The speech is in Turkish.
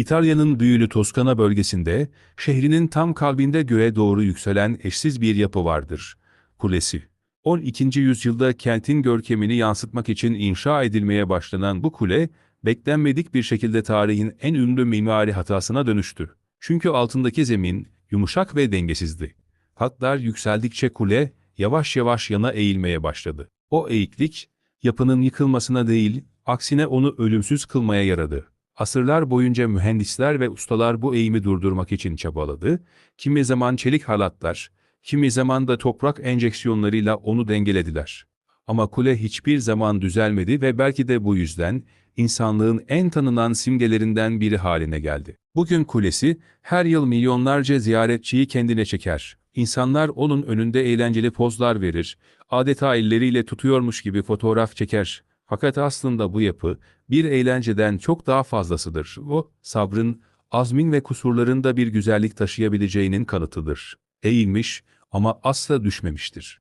İtalya'nın büyülü Toskana bölgesinde, şehrinin tam kalbinde göğe doğru yükselen eşsiz bir yapı vardır. Kulesi. 12. yüzyılda kentin görkemini yansıtmak için inşa edilmeye başlanan bu kule, beklenmedik bir şekilde tarihin en ünlü mimari hatasına dönüştü. Çünkü altındaki zemin, yumuşak ve dengesizdi. Hatlar yükseldikçe kule, yavaş yavaş yana eğilmeye başladı. O eğiklik, yapının yıkılmasına değil, aksine onu ölümsüz kılmaya yaradı. Asırlar boyunca mühendisler ve ustalar bu eğimi durdurmak için çabaladı, kimi zaman çelik halatlar, kimi zaman da toprak enjeksiyonlarıyla onu dengelediler. Ama kule hiçbir zaman düzelmedi ve belki de bu yüzden insanlığın en tanınan simgelerinden biri haline geldi. Bugün kulesi her yıl milyonlarca ziyaretçiyi kendine çeker. İnsanlar onun önünde eğlenceli pozlar verir, adeta elleriyle tutuyormuş gibi fotoğraf çeker. Fakat aslında bu yapı bir eğlenceden çok daha fazlasıdır. O, sabrın, azmin ve kusurların da bir güzellik taşıyabileceğinin kanıtıdır. Eğilmiş ama asla düşmemiştir.